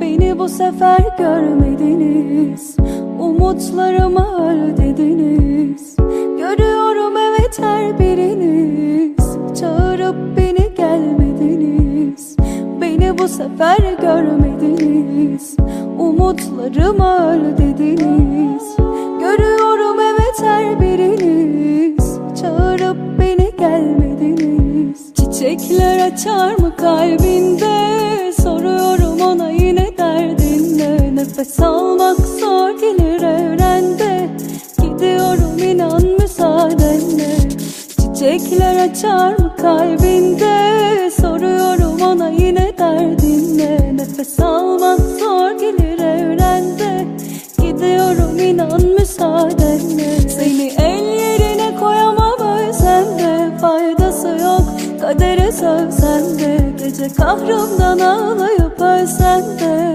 Beni bu sefer görmediniz. Umutlarımı öl dediniz Görüyorum evet her biriniz. Çağırıp beni gelmediniz. Beni bu sefer görmediniz. Umutlarımı öl dediniz Görüyorum evet her biriniz. Çağırıp beni gelmediniz. Çiçekler açar mı kalbinde Nefes almak zor gelir evrende. Gidiyorum inan müsaadenle. Çiçekler açar mı kalbinde? Soruyorum ona yine derdinle. Nefes almak zor gelir evrende. Gidiyorum inan müsaadenle. Seni el yerine koyamam ölsem de. Faydası yok kadere sövsem de. Gece kahrımdan ağlayıp ölsem de